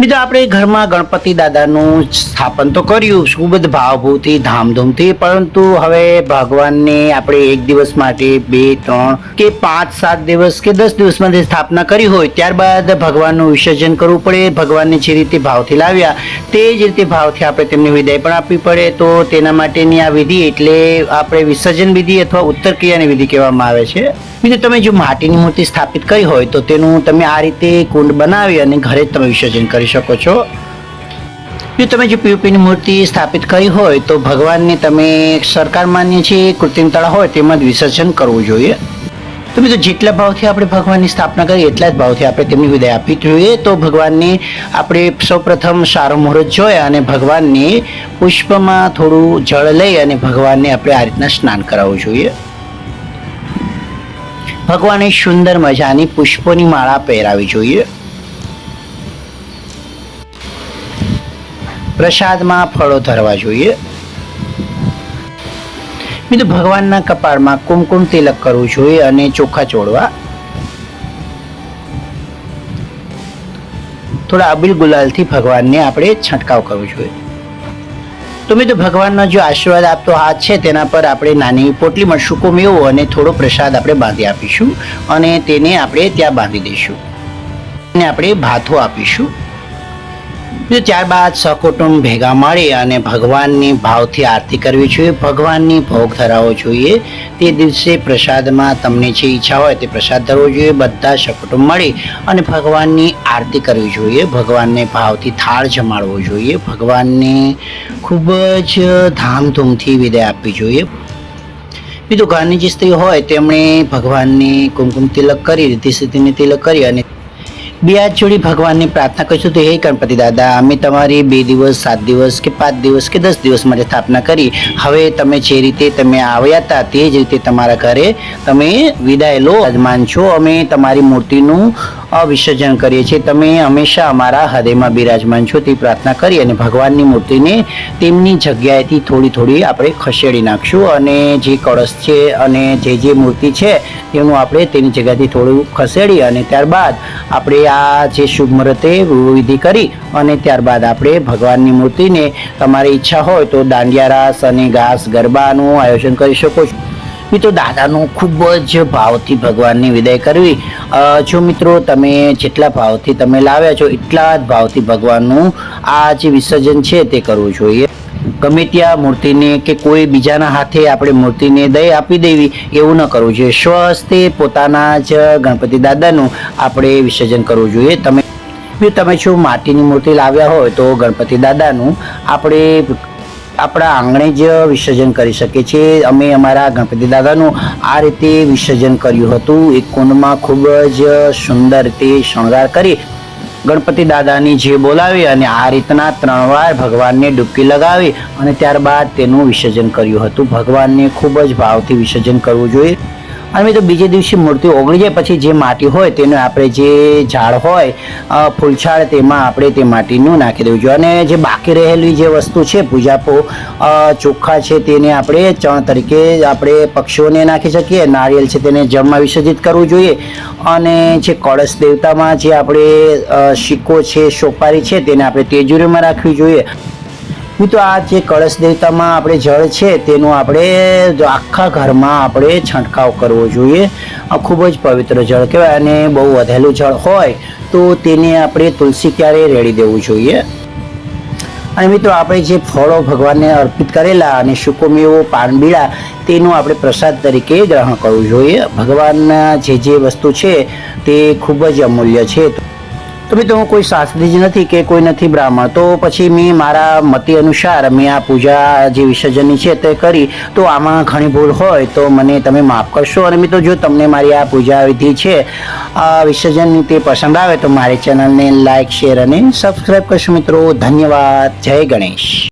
મિત્રો, આપણે ઘરમાં ગણપતિ દાદાનું સ્થાપન તો કર્યું ખૂબ જ ભાવભૂથી ધામધૂમથી, પરંતુ હવે ભગવાનને આપણે એક દિવસ માટે બે, ત્રણ કે પાંચ, સાત દિવસ કે દસ દિવસ માટે સ્થાપના કરી હોય, ત્યારબાદ ભગવાનનું વિસર્જન કરવું પડે, ભગવાનને જે રીતે ભાવથી લાવ્યા, તે જ રીતે ભાવથી આપણે તેમને વિદાય પણ આપવી પડે. તો તેના માટેની આ વિધિ એટલે આપણે વિસર્જન વિધિ અથવા ઉત્તર ક્રિયાની વિધિ કહેવામાં આવે છે. બીજું, તમે જો માટીની મૂર્તિ સ્થાપિત કરી હોય, તો તેનું તમે આ રીતે કુંડ બનાવી અને ઘરે જ તમે વિસર્જન કરી શકો છો. જો તમે જો પીઓપીની મૂર્તિ સ્થાપિત કરી હોય, તો ભગવાનને તમે સરકાર માન્ય છે, કૃત્રિમ તળાવ હોય, તેમાં જ વિસર્જન કરવું જોઈએ. તો મિત્રો, જેટલા ભાવથી આપણે ભગવાનની સ્થાપના કરીએ એટલા જ ભાવથી આપણે તેમની વિદાય આપવી જોઈએ. તો ભગવાનને આપણે સૌપ્રથમ સારો મુહૂર્ત જોયા અને ભગવાનને પુષ્પમાં થોડું જળ લઈ અને ભગવાનને આપણે આ રીતના સ્નાન કરાવવું જોઈએ. ભગવાને સુંદર મજાની પુષ્પોની માળા પહેરાવી જોઈએ. પ્રસાદમાં ફળો ધરવા જોઈએ. મિત્રો ભગવાનના કપાળમાં કુમકુમ તિલક કરવું જોઈએ અને ચોખા ચોળવા. થોડા અબીલ ગુલાલથી ભગવાનને આપણે છંટકાવ કરવો જોઈએ. તો મિત્રો ભગવાનનો જો આશીર્વાદ આપતો હાથ છે તેના પર આપણે નાની પોટલીમાં સૂકો મેવો અને થોડો પ્રસાદ આપણે બાંધી આપીશું અને તેને આપણે ત્યાં બાંધી દઈશું. અને આપણે ભાથો આપીશું. ત્યારબાદ સકુટુંબ ભેગા મળી અને ભગવાનની ભાવથી આરતી કરવી જોઈએ. ભગવાનની ભોગ ધરાવવો જોઈએ. તે દિવસે પ્રસાદમાં તમને જે ઈચ્છા હોય તે પ્રસાદ ધરવો જોઈએ. બધા સકુટુંબ મળી અને ભગવાનની આરતી કરવી જોઈએ. ભગવાનને ભાવથી થાળ જમાડવો જોઈએ. ભગવાનને ખૂબ જ ધામધૂમથી વિદાય આપવી જોઈએ. બીજું ઘરની જે સ્ત્રી હોય, તેમણે ભગવાનને કુમકુમ તિલક કરી રીતિ સ્થિતિને તિલક કરી અને બે હાથ જોડી ભગવાનની પ્રાર્થના કરીશું તો હે ગણપતિ દાદા, અમે તમારી બે દિવસ, સાત દિવસ કે પાંચ દિવસ કે દસ દિવસ માટે સ્થાપના કરી. હવે તમે જે રીતે તમે આવ્યા હતા તે જ રીતે તમારા ઘરે તમે વિદાય લો. અજમાન છો, અમે તમારી મૂર્તિનું વિસર્જન કરીએ છીએ. તમે હંમેશા અમારા હૃદયમાં બિરાજમાન છો તે પ્રાર્થના કરી અને ભગવાનની મૂર્તિને તેમની જગ્યાએથી થોડી થોડી આપણે ખસેડી નાખશું અને જે કળશ છે અને જે જે મૂર્તિ છે તેનું આપણે તેની જગ્યાથી થોડું ખસેડી અને ત્યારબાદ આપણે આ જે શુભ મુહૂર્તે વિધિ કરી અને ત્યારબાદ આપણે ભગવાનની મૂર્તિને તમારી ઈચ્છા હોય તો દાંડિયા રાસ અને ઘાસ ગરબાનું આયોજન કરી શકો છો. મિત્રો, દાદાનું ખૂબ જ ભાવથી ભગવાનની વિદાય કરવી. જો મિત્રો, તમે જેટલા ભાવથી તમે લાવ્યા છો, એટલા જ ભાવથી ભગવાનનું આ જે વિસર્જન છે તે કરવું જોઈએ. ગમે ત્યાં મૂર્તિને કે કોઈ બીજાના હાથે આપણે મૂર્તિને દય આપી દેવી, એવું ન કરવું જોઈએ. સ્વહસ્તે પોતાના જ ગણપતિ દાદાનું આપણે વિસર્જન કરવું જોઈએ. તમે તમે જો માટીની મૂર્તિ લાવ્યા હોય તો ગણપતિ દાદાનું આપણે આપણા આંગણે જ વિસર્જન કરી શકીએ છીએ. અમે અમારા ગણપતિ દાદાનું આ રીતે વિસર્જન કર્યું હતું. એક કુંડમાં ખૂબ જ સુંદર રીતે શણગાર કરી ગણપતિ દાદાની જે બોલાવી અને આ રીતના ત્રણ વાર ભગવાનને ડૂબકી લગાવી અને ત્યારબાદ તેનું વિસર્જન કર્યું હતું. ભગવાનને ખૂબ જ ભાવથી વિસર્જન કરવું જોઈએ. અને તો બીજે દિવસે મૂર્તિ ઓગળી જાય પછી જે માટી હોય તેને આપણે જે ઝાડ હોય ફૂલછાળ તેમાં આપણે તે માટીનું નાખી દેવું જોઈએ. અને જે બાકી રહેલી જે વસ્તુ છે, પૂજાપો ચોખ્ખા છે તેને આપણે ચણ તરીકે આપણે પક્ષીઓને નાખી શકીએ, નારિયેલ છે તેને જળમાં વિસર્જિત કરવું જોઈએ. અને જે કળશ દેવતામાં જે આપણે સિક્કો છે, સોપારી છે તેને આપણે તેજુરીમાં રાખવી જોઈએ. મિત્રો, આ જે કળશ દેવતામાં આપણે જળ છે, તેનું આપણે આખા ઘરમાં આપણે છંટકાવ કરવો જોઈએ. આ ખૂબ જ પવિત્ર જળ કહેવાય અને બહુ વધેલું જળ હોય તો તેને આપણે તુલસી ક્યારે રેડી દેવું જોઈએ? અને મિત્રો, આપણે જે ફળો ભગવાનને અર્પિત કરેલા અને સૂકો મેવો પાનબીડા, તેનું આપણે પ્રસાદ તરીકે ગ્રહણ કરવું જોઈએ. ભગવાનના જે જે વસ્તુ છે, તે ખૂબ જ અમૂલ્ય છે. તો મિત્રો હું કોઈ શાસ્ત્રી જ નથી કે કોઈ નથી બ્રાહ્મણ, તો પછી મેં મારા મતિ અનુસાર મેં આ પૂજા જે વિસર્જનની છે તે કરી, તો આમાં ઘણી ભૂલ હોય તો મને તમે માફ કરશો. અને મિત્રો, જો તમને મારી આ પૂજા વિધિ છે, આ વિસર્જનની તે પસંદ આવે તો મારી ચેનલને લાઇક શેર અને સબસ્ક્રાઈબ કરશો. મિત્રો, ધન્યવાદ. જય ગણેશ.